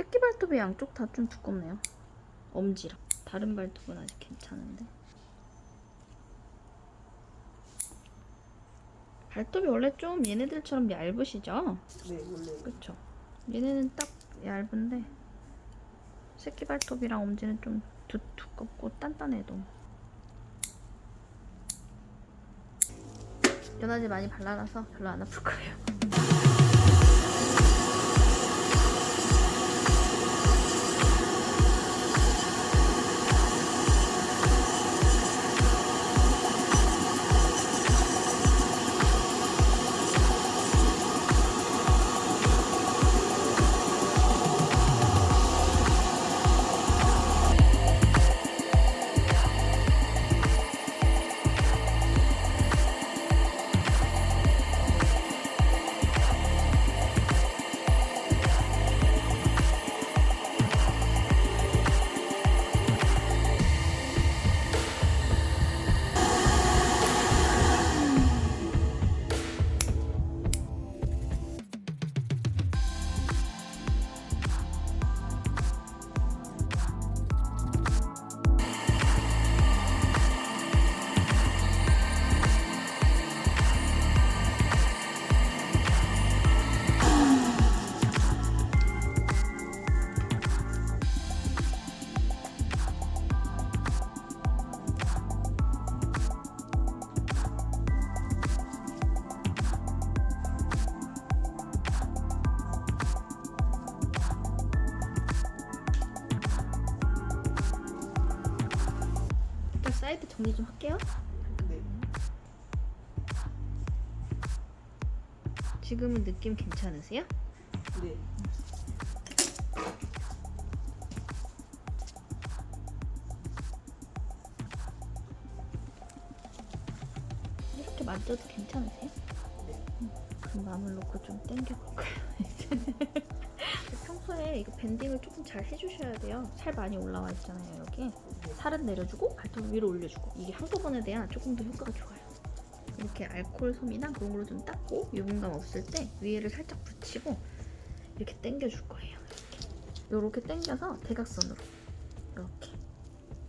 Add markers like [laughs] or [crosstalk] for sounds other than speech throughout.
새끼 발톱이 양쪽 다 좀 두껍네요. 엄지랑. 다른 발톱은 아직 괜찮은데. 발톱이 원래 좀 얘네들처럼 얇으시죠? 네, 원래 그쵸? 얘네는 딱 얇은데 새끼 발톱이랑 엄지는 좀 두, 두껍고 단단해도 연화제 많이 발라놔서 별로 안 아플 거예요. 사이드 정리 좀 할게요. 네. 지금은 느낌 괜찮으세요? 네. 이렇게 만져도 괜찮으세요? 네. 그럼 마음을 놓고 좀 당겨볼까요? [laughs] 평소에 이거 밴딩을 조금 잘 해주셔야 돼요. 살 많이 올라와 있잖아요, 여기. 네. 살은 내려주고 발톱 위로 올려주고 이게 한꺼번에 돼야 조금 더 효과가 좋아요. 이렇게 알코올 솜이나 그런 걸로 좀 닦고 유분감 없을 때 위에를 살짝 붙이고 이렇게 당겨줄 거예요. 이렇게. 이렇게 당겨서 대각선으로 이렇게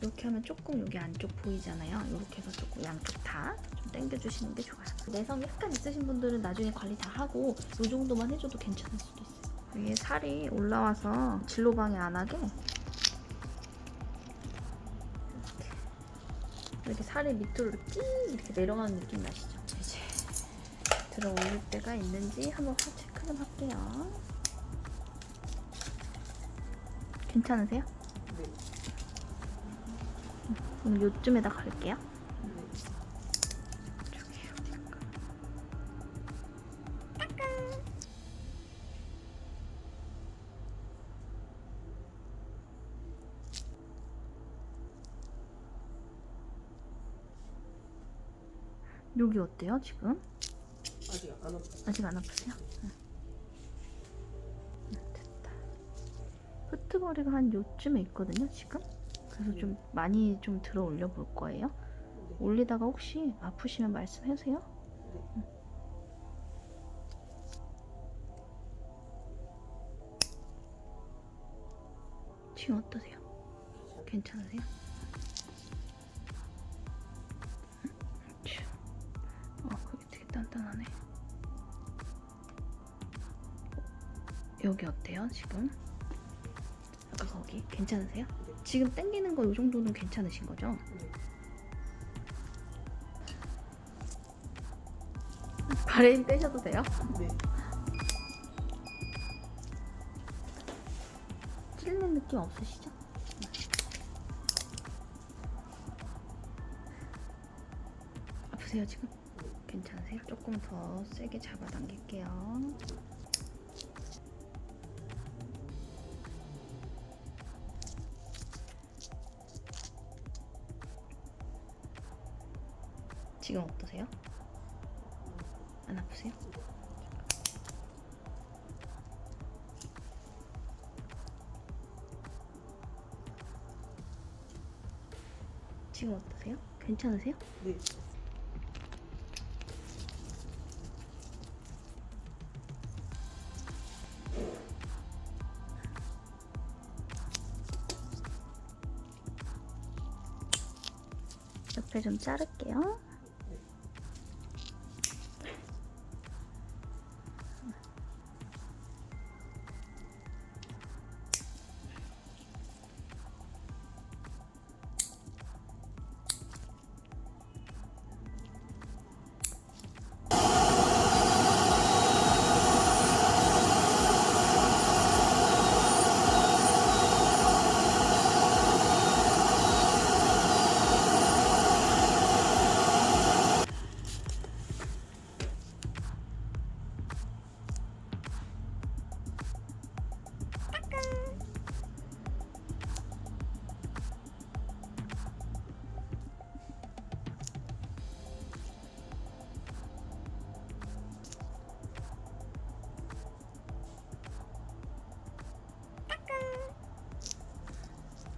이렇게 하면 조금 여기 안쪽 보이잖아요. 이렇게 해서 조금 양쪽 다 좀 당겨주시는 게 좋아요. 내성 약간 있으신 분들은 나중에 관리 다 하고 이 정도만 해줘도 괜찮을 수도 있어요. 위에 살이 올라와서 진로 방해 안 하게 이렇게 살이 밑으로 이렇게 이렇게 내려가는 느낌 나시죠? 이제 들어 올릴 때가 있는지 한번 확 체크 좀 할게요. 괜찮으세요? 네. 그럼 요쯤에다 갈게요. 여기 어때요 지금? 아직 안 아파요. 아직 안 아프세요? 응. 응, 됐다. 흩트머리가 한 요쯤에 있거든요 지금. 그래서 좀 많이 좀 들어 올려 볼 거예요. 네. 올리다가 혹시 아프시면 말씀하세요. 네. 지금 어떠세요? 괜찮으세요? 단단하네. 여기 어때요, 지금? 아까 거기 괜찮으세요? 네. 지금 당기는 거 이 정도는 괜찮으신 거죠? 네. 발에 힘 빼셔도 돼요? 네. 찔리는 느낌 없으시죠? 아프세요 지금? 괜찮으세요? 조금 더 세게 잡아당길게요. 지금 어떠세요? 안 아프세요? 지금 어떠세요? 괜찮으세요? 네. 옆에 좀 자를게요.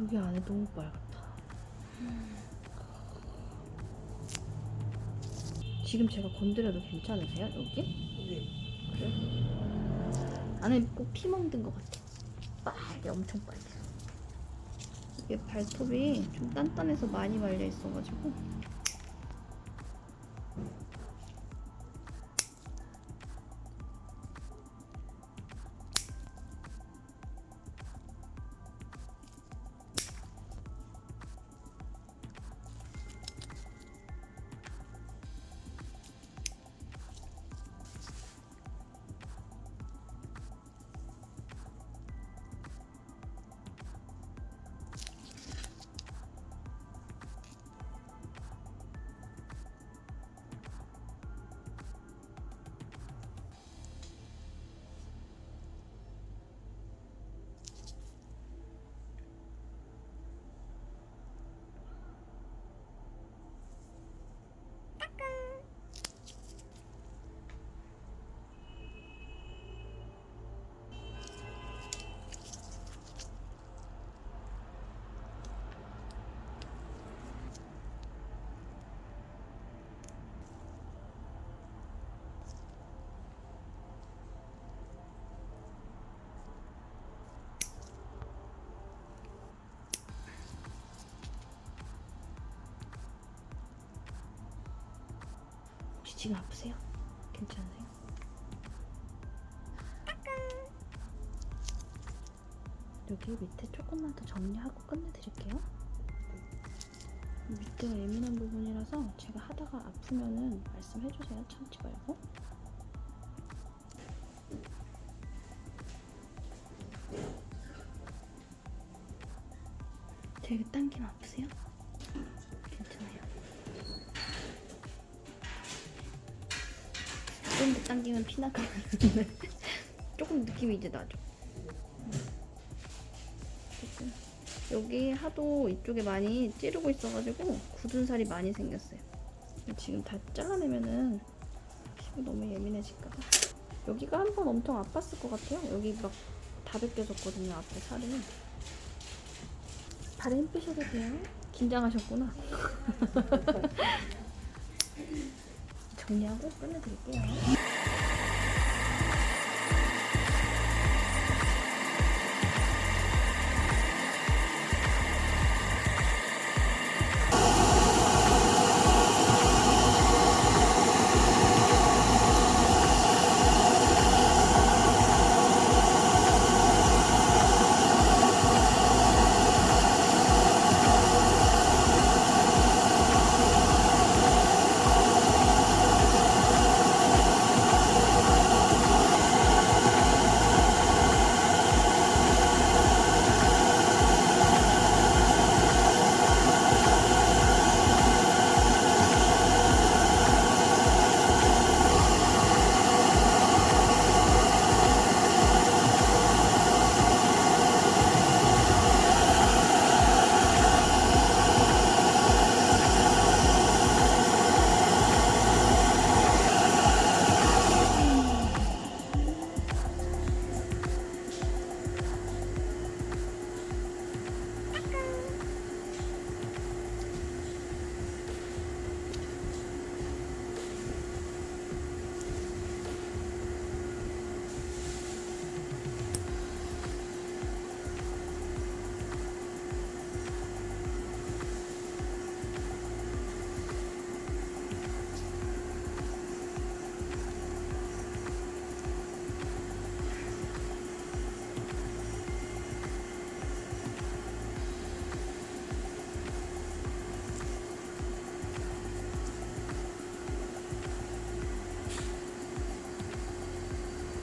여기 안에 너무 빨갛다. 지금 제가 건드려도 괜찮으세요? 여기? 네. 그래? 안에 꼭 피 멍든 것 같아. 빨개, 엄청 빨개. 이게 발톱이 좀 단단해서 많이 말려 있어가지고. 지금 아프세요? 괜찮으세요? 여기 밑에 조금만 더 정리하고 끝내드릴게요. 밑에가 예민한 부분이라서 제가 하다가 아프면은 말씀해주세요. 참지 말고. 되게 당김 아프세요? 당기면 피나가는데 [laughs] 조금 느낌이 이제 나죠. 여기 하도 이쪽에 많이 찌르고 있어가지고 굳은 살이 많이 생겼어요. 지금 다 잘라내면은 피부 너무 예민해질까봐. 여기가 한 번 엄청 아팠을 것 같아요. 여기 막 다 벗겨졌거든요. 앞에 살이. 발에 힘 빼셔도 돼요. 긴장하셨구나. [laughs] 정리하고 끝내드릴게요.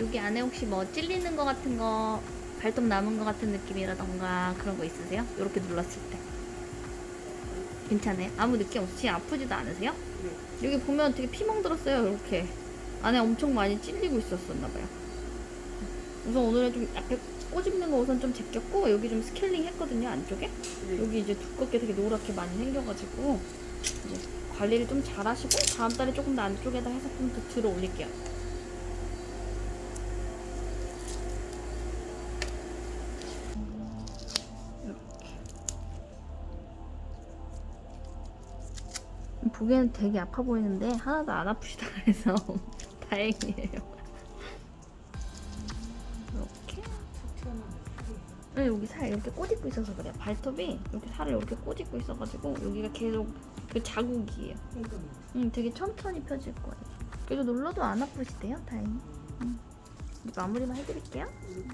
여기 안에 혹시 뭐 찔리는 거 같은 거 발톱 남은 거 같은 느낌이라던가 그런 거 있으세요? 이렇게 눌렀을 때 괜찮아요? 아무 느낌 없이 아프지도 않으세요? 네. 여기 보면 되게 피멍 들었어요 이렇게 안에 엄청 많이 찔리고 있었었나 봐요 우선 오늘은 좀 앞에 꼬집는 거 우선 좀 제꼈고 여기 좀 스케일링 했거든요 안쪽에 네. 여기 이제 두껍게 되게 노랗게 많이 생겨가지고 이제 관리를 좀 잘 하시고 다음 달에 조금 더 안쪽에다 해서 좀 더 들어 올릴게요 보기에는 되게 아파 보이는데 하나도 안 아프시다 그래서 [laughs] 다행이에요 이렇게 네, 여기 살 이렇게 꼬집고 있어서 그래요. 발톱이 이렇게 살을 이렇게 꼬집고 있어가지고 여기가 계속 그 자국이에요. 응, 되게 천천히 펴질 거예요. 그래도 눌러도 안 아프시대요, 다행히. 응. 마무리만 해드릴게요. 네.